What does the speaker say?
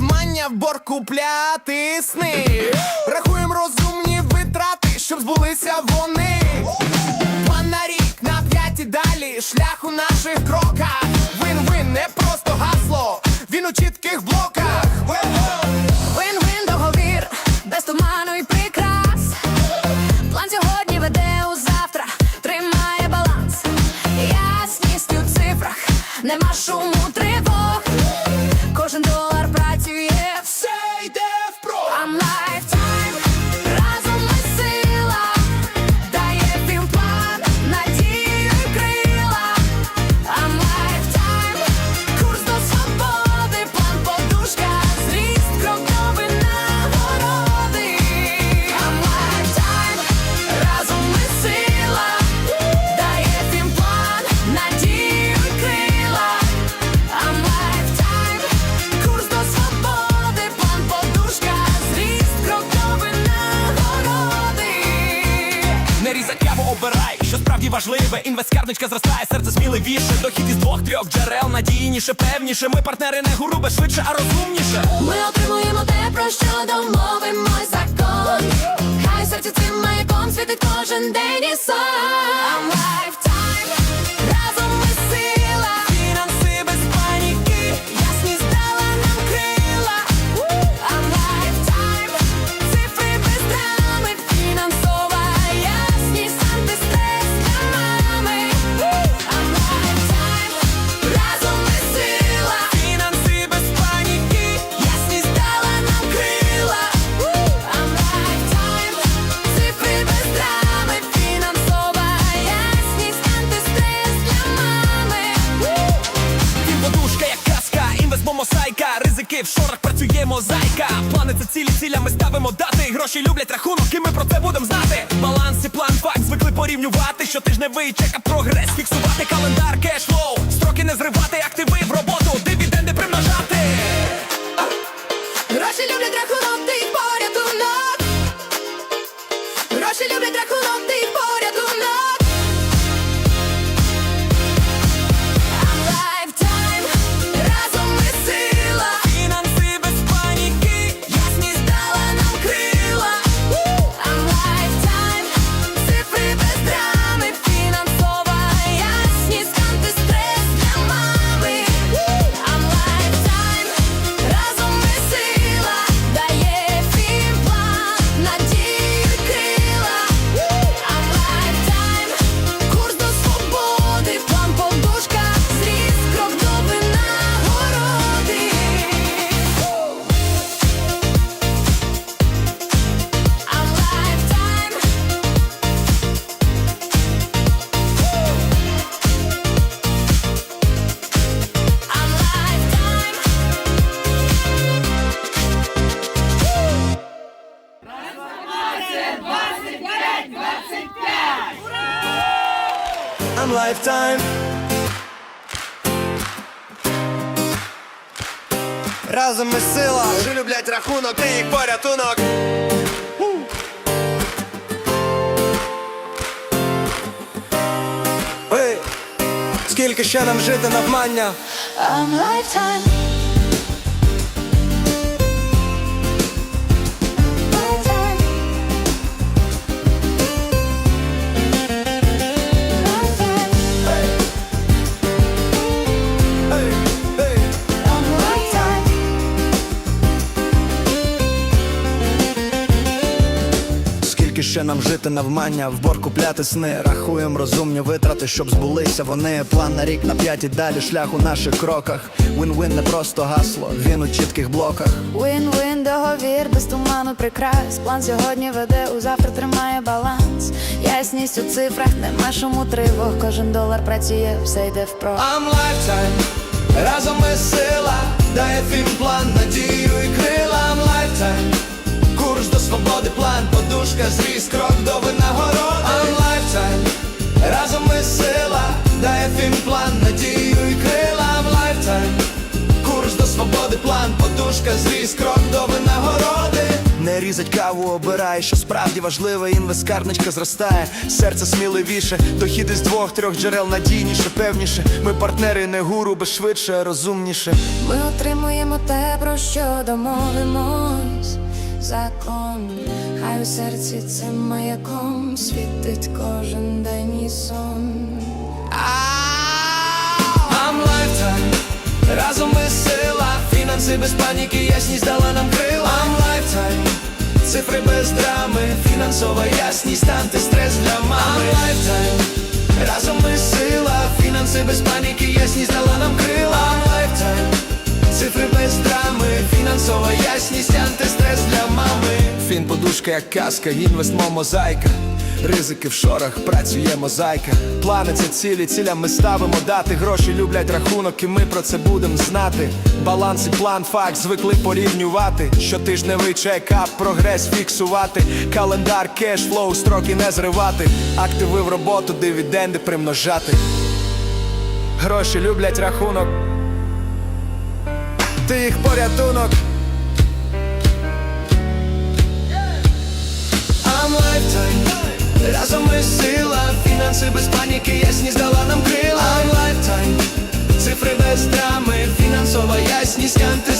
навмання в борг купляти сни. Рахуємо розумні витрати, щоб збулися вони. План на рік, на п'ять і далі, шлях у наших кроках. Вин-вин, не просто гасло, він у чітких блоках. Вин-вин договір, без туману і прикрас. План сьогодні веде у завтра, тримає баланс. Ясність у цифрах, нема шуму важливе. Інвесткарничка зростає, серце сміливіше. Дохід із двох-трьох джерел, надійніше, певніше. Ми партнери не грубе, швидше, а розумніше. Ми отримуємо те, про що домовимо закон. Хай серце цим маяком світить кожен день і сон. Мосайка. Ризики в шорах працює мозаїка. Плани це цілі, цілями ставимо дати. Гроші люблять рахунок, і ми про це будемо знати. Баланс і план факт звикли порівнювати. Щотижневий чека прогрес, фіксувати календар, кешлоу. I'm lifetime. Разом ми сила, Вже люблять рахунок, ти їх порятунок. Ей, скільки ще нам жити навмання? I'm lifetime Lifetime Скільки ще нам жити навмання, в борг купляти сни, рахуємо розумні витрати, щоб збулися вони. План на рік на п'ять і далі шлях у наших кроках. Вин-вин не просто гасло, він у чітких блоках. Win-win договір без туману прикрас. План сьогодні веде, у завтра тримає баланс. Ясність у цифрах, нема шуму тривог. Кожен долар працює, все йде впрок I'm lifetime, разом ми сила, дає фільм план, подушка, зріст, крок до винагород. I'm lifetime, разом ми сила, дає фільм план, надію і крила. Lifetime, курс до свободи, план, подушка, зріст, крок до винагороди. Не різать каву, обирає, що справді важливе, інвесткарничка зростає, серце сміливіше, дохід із двох-трьох джерел надійніше, певніше. Ми партнери, не гуру, бо швидше, розумніше. Ми отримуємо те, про що домовимось. Закон, у серці цим маяком світить кожен день і сон. I'm lifetime, разом ми сила, фінанси без паніки, ясність дала нам крила. I'm lifetime, цифри без драми, фінансова ясність, антистрес для мами. I'm lifetime, разом ми сила, фінанси без паніки, ясність дала нам крила. I'm lifetime, цифри без драми, фінансова ясність, антистрес для мами. Фін подушка, як казка, інвестмо мозаїка. Ризики в шорах, працює мозаїка. Плани це цілі, цілям ми ставимо дати. Гроші люблять рахунок, і ми про це будемо знати. Баланс і план, факт звикли порівнювати. Щотижневий чекап, прогрес фіксувати. Календар, кеш, флоу, строки не зривати. Активи в роботу, дивіденди примножати. Гроші люблять рахунок. Ти їх порятунок. сили, сила, фінанси без паніки, ясність дала нам крила. I'm lifetime, цифри без драми, фінансова ясність, антистрес